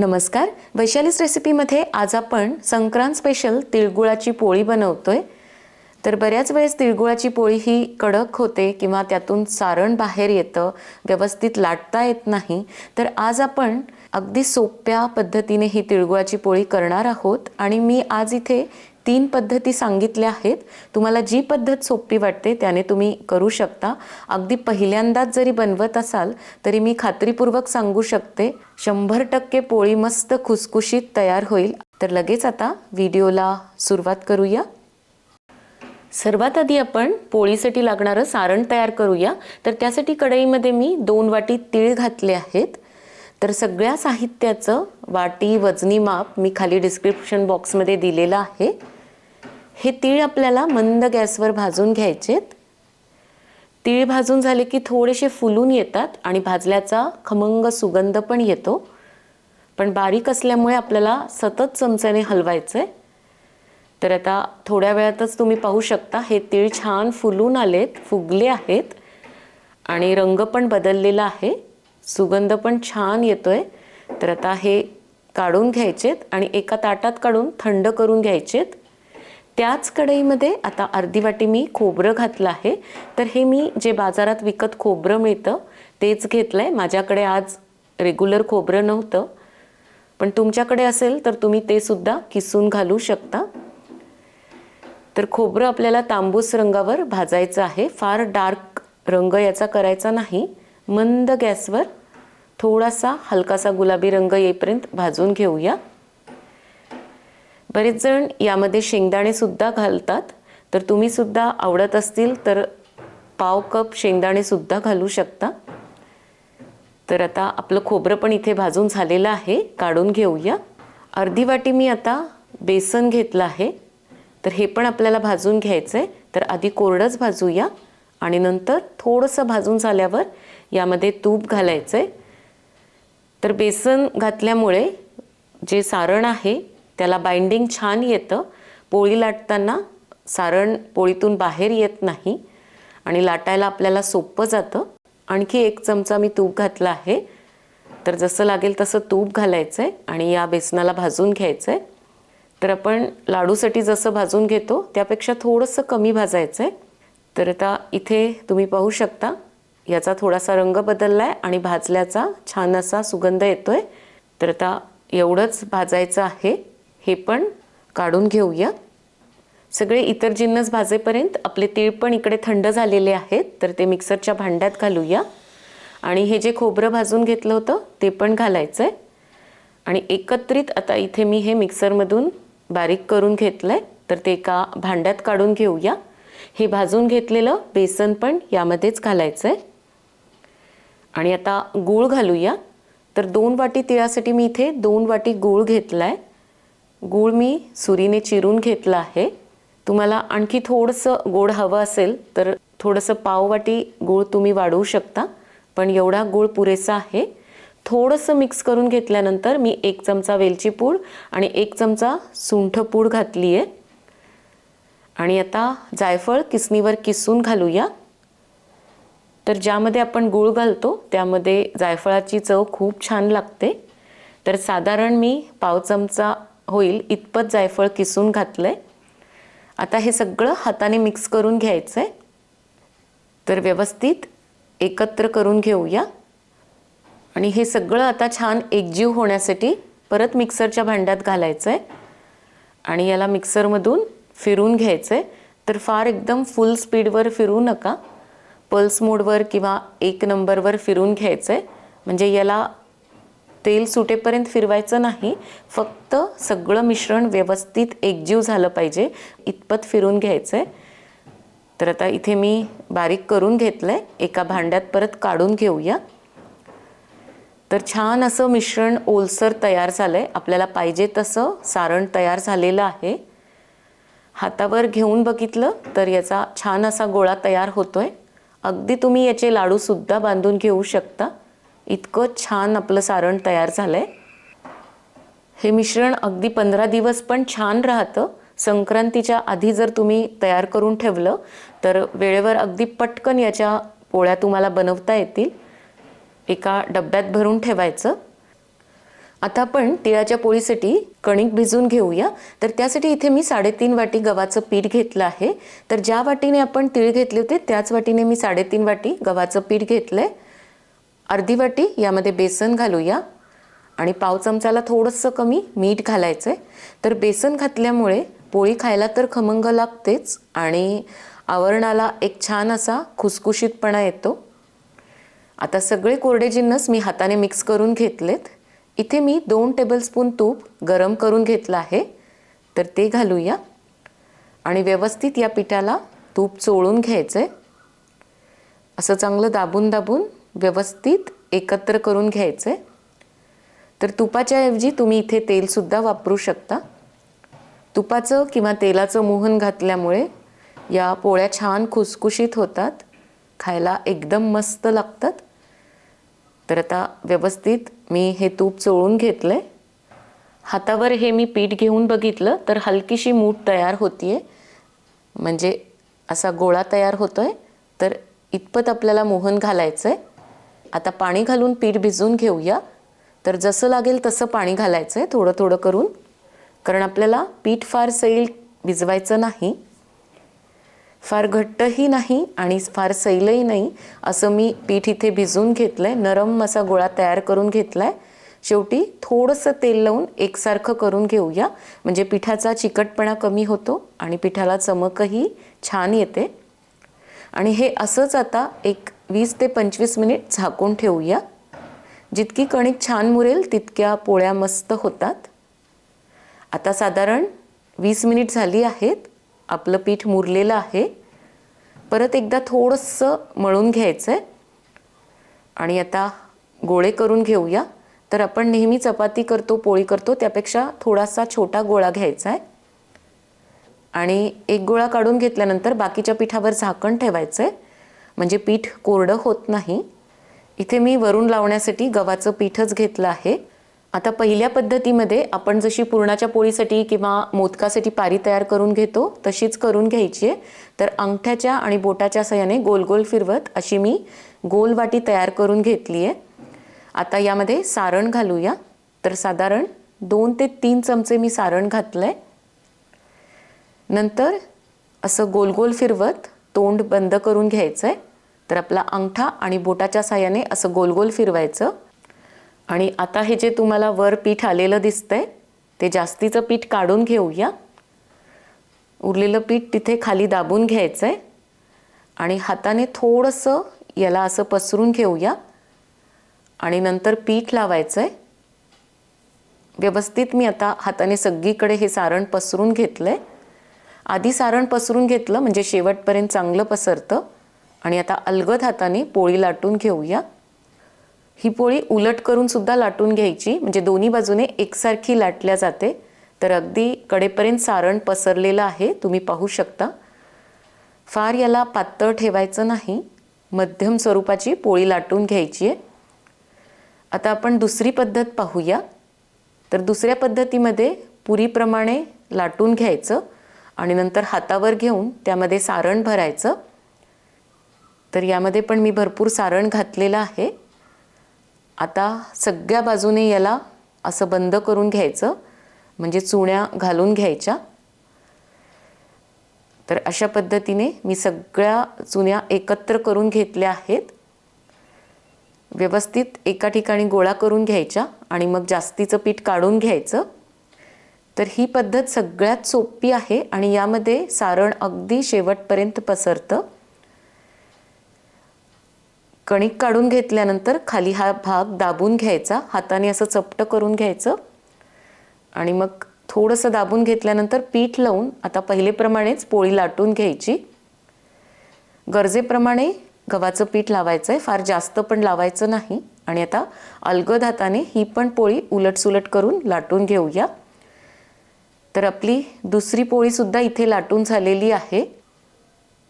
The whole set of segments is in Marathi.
नमस्कार. वैशालीस रेसिपीमध्ये आज आपण संक्रांत स्पेशल तिळगुळाची पोळी बनवतोय. तर बऱ्याच वेळेस तिळगुळाची पोळी ही कडक होते किंवा त्यातून सारण बाहेर येतं व्यवस्थित लाटता येत नाही. तर आज आपण अगदी सोप्या पद्धतीने ही तिळगुळाची पोळी करणार आहोत आणि मी आज इथे तीन पद्धती सांगितल्या आहेत. तुम्हाला जी पद्धत सोपी वाटते त्याने तुम्ही करू शकता. अगदी पहिल्यांदाच जरी बनवत असाल तरी मी खात्रीपूर्वक सांगू शकते शंभर टक्के पोळी मस्त खुसखुशीत तयार होईल. तर लगेच आता व्हिडिओला सुरुवात करूया. सर्वात आधी आपण पोळीसाठी लागणारं सारण तयार करूया. तर त्यासाठी कढईमध्ये मी दोन वाटी तीळ घातले आहेत. तर सगळ्या साहित्याचं वाटी वजनी माप मी खाली डिस्क्रिप्शन बॉक्समध्ये दिलेलं आहे. हे तीळ आपल्याला मंद गॅसवर भाजून घ्यायचेत. तीळ भाजून झाले की थोडेसे फुलून येतात आणि भाजल्याचा खमंग सुगंध पण येतो. पण बारीक असल्यामुळे आपल्याला सतत चमच्याने हलवायचं आहे तर आता थोड्या वेळातच तुम्ही पाहू शकता हे तीळ छान फुलून आलेत फुगले आहेत आणि रंग पण बदललेला आहे. सुगंध पण छान येतो आहे तर आता हे काढून घ्यायचेत आणि एका ताटात काढून थंड करून घ्यायचेत. त्याच कढईमध्ये आता अर्धी वाटी मी खोबरं घातलं आहे. तर हे मी जे बाजारात विकत खोबरं मिळतं तेच घेतलं आहे माझ्याकडे आज रेग्युलर खोबरं नव्हतं. पण तुमच्याकडे असेल तर तुम्ही ते सुद्धा किसून घालू शकता. तर खोबरं आपल्याला तांबूस रंगावर भाजायचं आहे. फार डार्क रंग याचा करायचा नाही. मंद गॅसवर थोडासा हलकासा गुलाबी रंग येईपर्यंत भाजून घेऊया. बरेच जण यामध्ये शेंगदाणे सुद्धा घालतात. तर तुम्ही सुद्धा आवडत असतील तर पाव कप शेंगदाणे सुद्धा घालू शकता. तर आता आपलं खोबरं पण इथे भाजून झालेलं आहे. काढून घेऊया. अर्धी वाटी मी आता बेसन घेतलं आहे. तर हे पण आपल्याला भाजून घ्यायचं आहे तर आधी कोरडंच भाजूया. आणि नंतर थोडंसं भाजून झाल्यावर यामध्ये तूप घालायचं आहे तर बेसन घातल्यामुळे जे सारण आहे त्याला बाइंडिंग छान येतं. पोळी लाटताना सारण पोळीतून बाहेर येत नाही आणि लाटायला आपल्याला सोपं जातं. आणखी एक चमचा मी तूप घातला आहे. तर जसं लागेल तसं तूप घालायचं आहे आणि या बेसनाला भाजून घ्यायचं आहे तर आपण लाडूसाठी जसं भाजून घेतो त्यापेक्षा थोडंसं कमी भाजायचं आहे तर आता इथे तुम्ही पाहू शकता याचा थोडासा रंग बदलला आहे आणि भाजल्याचा छान असा सुगंध येतो आहे तर आता एवढंच भाजायचं आहे. हे पण काढून घेऊया. सगळे इतर जिन्नस भाजेपर्यंत आपले तीळ पण इकडे थंड झालेले आहेत तर ते मिक्सरच्या भांड्यात घालूया. आणि हे जे खोबरं भाजून घेतलं होतं ते पण घालायचं आहे आणि एकत्रित आता इथे मी हे मिक्सरमधून बारीक करून घेतलं आहे तर ते एका भांड्यात काढून घेऊया. हे भाजून घेतलेलं बेसन पण यामध्येच घालायचं आहे आणि आता गूळ घालूया. तर दोन वाटी तिळासाठी मी इथे दोन वाटी गूळ घेतला आहे गूळ मी सुरीने चिरून घेतलं आहे. तुम्हाला आणखी थोडंसं गोड हवं असेल तर थोडंसं पाववाटी गूळ तुम्ही वाढवू शकता पण एवढा गूळ पुरेसा आहे. थोडंसं मिक्स करून घेतल्यानंतर मी एक चमचा वेलची पूड आणि एक चमचा सुंठ पूड घातली आहे आणि आता जायफळ किसनीवर किसून घालूया. तर ज्यामध्ये आपण गूळ घालतो त्यामध्ये जायफळाची चव खूप छान लागते. तर साधारण मी पाव चमचा होईल इतपत जायफळ किसून घातलं आहे आता हे सगळं हाताने मिक्स करून घ्यायचं आहे तर व्यवस्थित एकत्र करून घेऊया. आणि हे सगळं आता छान एकजीव होण्यासाठी परत मिक्सरच्या भांड्यात घालायचं आहे आणि याला मिक्सरमधून फिरून घ्यायचं आहे तर फार एकदम फुल स्पीडवर फिरू नका. पल्स मोडवर किंवा एक नंबरवर फिरून घ्यायचं आहे म्हणजे याला तेल सुटेपर्यंत फिरवायचं नाही. फक्त सगळं मिश्रण व्यवस्थित एकजीव झालं पाहिजे. इतपत फिरून घ्यायचं आहे तर आता इथे मी बारीक करून घेतलं आहे एका भांड्यात परत काढून घेऊया. तर छान असं मिश्रण ओलसर तयार झालं आहे आपल्याला पाहिजे तसं सारण तयार झालेलं आहे. हातावर घेऊन बघितलं तर याचा छान असा गोळा तयार होतो आहे अगदी तुम्ही याचे लाडूसुद्धा बांधून घेऊ शकता. इतकं छान आपलं सारण तयार झालं आहे हे मिश्रण अगदी पंधरा दिवस पण छान राहतं. संक्रांतीच्या आधी जर तुम्ही तयार करून ठेवलं तर वेळेवर अगदी पटकन याच्या पोळ्या तुम्हाला बनवता येतील. एका डब्यात भरून ठेवायचं. आता आपण तिळाच्या पोळीसाठी कणिक भिजून घेऊया. तर त्यासाठी इथे मी साडेतीन वाटी गव्हाचं पीठ घेतलं आहे. तर ज्या वाटीने आपण तिळ घेतले होते त्याच वाटीने मी साडेतीन वाटी गव्हाचं पीठ घेतलं आहे अर्धी वाटी यामध्ये बेसन घालूया. आणि पाव चमचाला थोडंसं कमी मीठ घालायचं आहे तर बेसन घातल्यामुळे पोळी खायला तर खमंग लागतेच आणि आवरणाला एक छान असा खुसखुशीतपणा येतो. आता सगळे कोरडे जिन्नस मी हाताने मिक्स करून घेतलेत. इथे मी दोन टेबलस्पून तूप गरम करून घेतलं आहे. तर ते घालूया. आणि व्यवस्थित या पिठाला तूप चोळून घ्यायचं आहे असं चांगलं दाबून दाबून व्यवस्थित एकत्र करून घ्यायचं. आहे तर तुपाच्या ऐवजी तुम्ही इथे तेलसुद्धा वापरू शकता. तुपाचं किंवा तेलाचं मोहन घातल्यामुळे या पोळ्या छान खुसखुशीत होतात खायला एकदम मस्त लागतात. तर आता व्यवस्थित मी हे तूप चोळून घेतलं. आहे हातावर हे मी पीठ घेऊन बघितलं तर हलकीशी मूठ तयार होतीये. म्हणजे असा गोळा तयार होतो आहे तर इतपत आपल्याला मोहन घालायचं आहे आता पाणी घालून पीठ भिजवून घेऊया. तर जसं लागेल तसं पाणी घालायचं आहे थोडं थोडं करून. कारण आपल्याला पीठ फार सैल भिजवायचं नाही. फार घट्टही नाही आणि फार सैलही नाही असं मी पीठ इथे भिजवून घेतलं आहे नरम असा गोळा तयार करून घेतला आहे शेवटी थोडंसं तेल लावून एकसारखं करून घेऊया. म्हणजे पिठाचा चिकटपणा कमी होतो आणि पिठाला चमकही छान येते. आणि हे असंच आता एक वीस ते पंचवीस मिनिट झाकून ठेवूया. जितकी कणिक छान मुरेल तितक्या पोळ्या मस्त होतात. आता साधारण वीस मिनिट झाली आहेत. आपलं पीठ मुरलेलं आहे. परत एकदा थोडंसं मळून घ्यायचं आहे आणि आता गोळे करून घेऊया. तर आपण नेहमी चपाती करतो पोळी करतो त्यापेक्षा थोडासा छोटा गोळा घ्यायचा आहे आणि एक गोळा काढून घेतल्यानंतर बाकीच्या पिठावर झाकण ठेवायचं आहे म्हणजे पीठ कोरडं होत नाही. इथे मी वरून लावण्यासाठी गव्हाचं पीठच घेतलं आहे. आता पहिल्या पद्धतीमध्ये आपण जशी पुरणाच्या पोळीसाठी किंवा मोदकासाठी पारी तयार करून घेतो तशीच करून घ्यायची आहे. तर अंगठ्याच्या आणि बोटाच्या सहाय्याने गोल गोल फिरवत अशी मी गोल वाटी तयार करून घेतली आहे. आता यामध्ये सारण घालूया. तर साधारण दोन ते तीन चमचे मी सारण घातलं आहे नंतर असं गोल गोल फिरवत तोंड बंद करून घ्यायचं आहे तर आपला अंगठा आणि बोटाच्या साह्याने असं गोल गोल फिरवायचं. आणि आता हे जे तुम्हाला वर पीठ आलेलं दिसतंय ते जास्तीचं पीठ काढून घेऊया. उरलेलं पीठ तिथे खाली दाबून घ्यायचं आहे आणि हाताने थोडंसं याला असं पसरून घेऊया. आणि नंतर पीठ लावायचं आहे व्यवस्थित मी आता हाताने सगळीकडे हे सारण पसरून घेतलं आहे आधी सारण पसरून घेतलं म्हणजे शेवटपर्यंत चांगलं पसरतं. आणि आता अलगद हाताने पोळी लाटून घेऊया. ही पोळी उलट करून सुद्धा लाटून घ्यायची. म्हणजे दोन्ही बाजूने एकसारखी लाटल्या जाते. तर अगदी कडेपर्यंत सारण पसरलेलं आहे. तुम्ही पाहू शकता. फार याला पातळ ठेवायचं नाही. मध्यम स्वरूपाची पोळी लाटून घ्यायची आहे. आता आपण दुसरी पद्धत पाहूया. तर दुसऱ्या पद्धतीमध्ये पुरीप्रमाणे लाटून घ्यायचं आणि नंतर हातावर घेऊन त्यामध्ये सारण भरायचं. तर यामध्ये पण मी भरपूर सारण घातलेलं आहे. आता सगळ्या बाजूने याला असं बंद करून घ्यायचं. म्हणजे चुण्या घालून घ्यायच्या. तर अशा पद्धतीने मी सगळ्या चुन्या एकत्र करून घेतल्या आहेत. व्यवस्थित एका ठिकाणी गोळा करून घ्यायच्या आणि मग जास्तीचं पीठ काढून घ्यायचं. तर ही पद्धत सगळ्यात सोपी आहे आणि यामध्ये सारण अगदी शेवटपर्यंत पसरतं. कणिक काढून घेतल्यानंतर खाली हा भाग दाबून घ्यायचा हाताने असं चपटं करून घ्यायचं. आणि मग थोडंसं दाबून घेतल्यानंतर पीठ लावून आता पहिलेप्रमाणेच पोळी लाटून घ्यायची. गरजेप्रमाणे गव्हाचं पीठ लावायचं आहे फार जास्त पण लावायचं नाही. आणि आता अलगद हाताने ही पण पोळी उलटसुलट करून लाटून घेऊया. तर आपली दुसरी पोळीसुद्धा इथे लाटून झालेली आहे.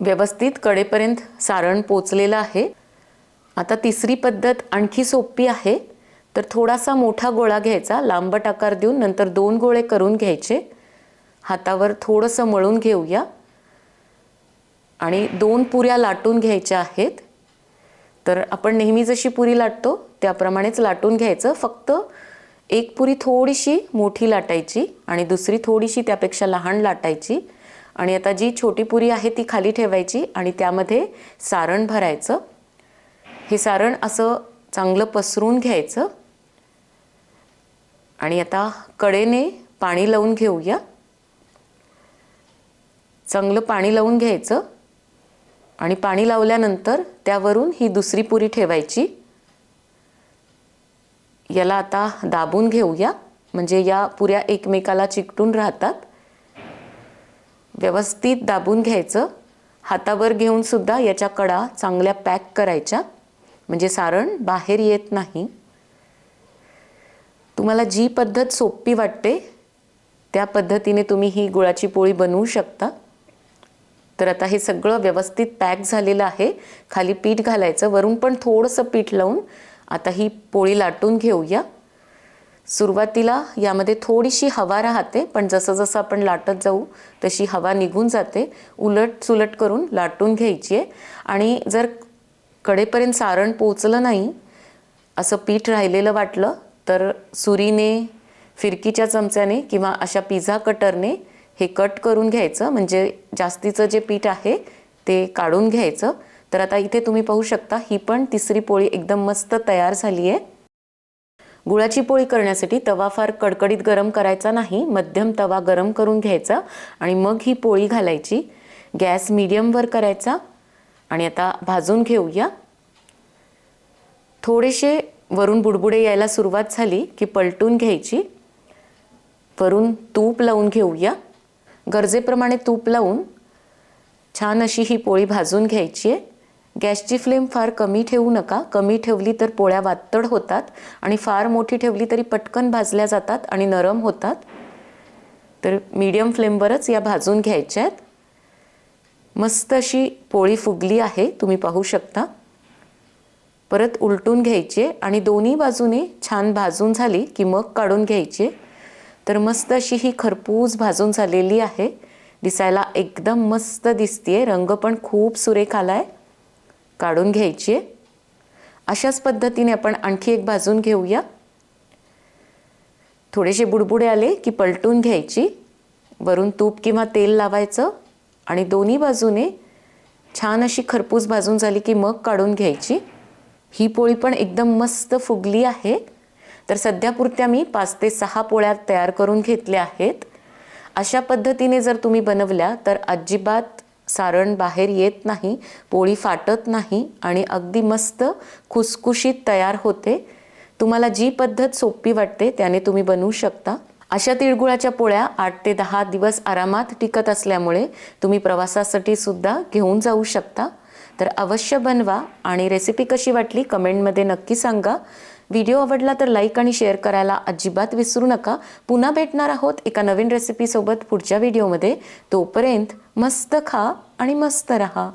व्यवस्थित कडेपर्यंत सारण पोचलेलं आहे. आता तिसरी पद्धत आणखी सोपी आहे. तर थोडासा मोठा गोळा घ्यायचा. लांबट आकार देऊन नंतर दोन गोळे करून घ्यायचे. हातावर थोडंसं मळून घेऊया. आणि दोन पुऱ्या लाटून घ्यायच्या आहेत. तर आपण नेहमी जशी पुरी लाटतो त्याप्रमाणेच लाटून घ्यायचं. फक्त एक पुरी थोडीशी मोठी लाटायची आणि दुसरी थोडीशी त्यापेक्षा लहान लाटायची. आणि आता जी छोटी पुरी आहे ती खाली ठेवायची आणि त्यामध्ये सारण भरायचं. हे सारण असं चांगलं पसरून घ्यायचं. आणि आता कडेने पाणी लावून घेऊया. चांगलं पाणी लावून घ्यायचं. आणि पाणी लावल्यानंतर त्यावरून ही दुसरी पुरी ठेवायची. याला आता दाबून घेऊया. म्हणजे या पुऱ्या एकमेकाला चिकटून राहतात. व्यवस्थित दाबून घ्यायचं. हातावर घेऊन सुद्धा याच्या कडा चांगल्या पॅक करायच्या. म्हणजे सारण बाहेर येत नाही. तुम्हाला जी पद्धत सोपी वाटते त्या पद्धतीने तुम्ही ही गुळाची पोळी बनवू शकता. तर आता हे सगळं व्यवस्थित पॅक झालेलं आहे. खाली पीठ घालायचं वरून पण थोडंसं पीठ लावून आता ही पोळी लाटून घेऊया. सुरुवातीला यामध्ये थोडीशी हवा राहते पण जसं जसं आपण लाटत जाऊ तशी हवा निघून जाते. उलट सुलट करून लाटून घ्यायची आहे. आणि जर कडेपर्यंत सारण पोचलं नाही असं पीठ राहिलेलं वाटलं तर सुरीने फिरकीच्या चमच्याने किंवा अशा पिझ्झा कटरने हे कट करून घ्यायचं. म्हणजे जास्तीचं जे पीठ आहे ते काढून घ्यायचं. तर आता इथे तुम्ही पाहू शकता ही पण तिसरी पोळी एकदम मस्त तयार झाली आहे गुळाची पोळी करण्यासाठी तवा फार कडकडीत गरम करायचा नाही मध्यम तवा गरम करून घ्यायचा आणि मग ही पोळी घालायची. गॅस मिडियमवर करायचा. आणि आता भाजून घेऊया. थोडेसे वरून बुडबुडे यायला सुरुवात झाली की पलटून घ्यायची. वरून तूप लावून घेऊया. गरजेप्रमाणे तूप लावून छान अशी ही पोळी भाजून घ्यायची आहे. गॅसची फ्लेम फार कमी ठेवू नका. कमी ठेवली तर पोळ्या वातड होतात आणि फार मोठी ठेवली तरी पटकन भाजल्या जातात आणि नरम होतात. तर मीडियम फ्लेमवरच या भाजून घ्यायच्या आहेत. मस्त अशी पोळी फुगली आहे तुम्ही पाहू शकता. परत उलटून घ्यायची आणि दोन्ही बाजूने छान भाजून झाली की मग काढून घ्यायची. तर मस्त अशी ही खरपूस भाजून झालेली आहे. दिसायला एकदम मस्त दिसतीये रंग पण खूप सुरेख आलाय. काढून घ्यायची. आहे अशाच पद्धतीने आपण आणखी एक भाजून घेऊया. थोडेसे बुडबुडे आले की पलटून घ्यायची. वरून तूप किंवा तेल लावायचं. आणि दोन्ही बाजूने छान अशी खरपूस भाजून झाली की मग काढून घ्यायची. ही पोळी पण एकदम मस्त फुगली आहे. तर सध्यापुरत्या मी पाच ते सहा पोळ्या तयार करून घेतल्या आहेत. अशा पद्धतीने जर तुम्ही बनवल्या तर अजिबात सारण बाहेर येत नाही पोळी फाटत नाही आणि अगदी मस्त खुसखुशीत तयार होते. तुम्हाला जी पद्धत सोपी वाटते त्याने तुम्ही बनवू शकता. अशा तिळगुळाच्या पोळ्या आठ ते दहा दिवस आरामात टिकत असल्यामुळे तुम्ही प्रवासासाठी सुद्धा घेऊन जाऊ शकता. तर अवश्य बनवा आणि रेसिपी कशी वाटली कमेंटमध्ये नक्की सांगा. व्हिडिओ आवडला तर लाईक आणि शेअर करायला अजिबात विसरू नका. पुन्हा भेटणार आहोत एका नवीन रेसिपीसोबत पुढच्या व्हिडिओमध्ये. तोपर्यंत मस्त खा आणि मस्त रहा.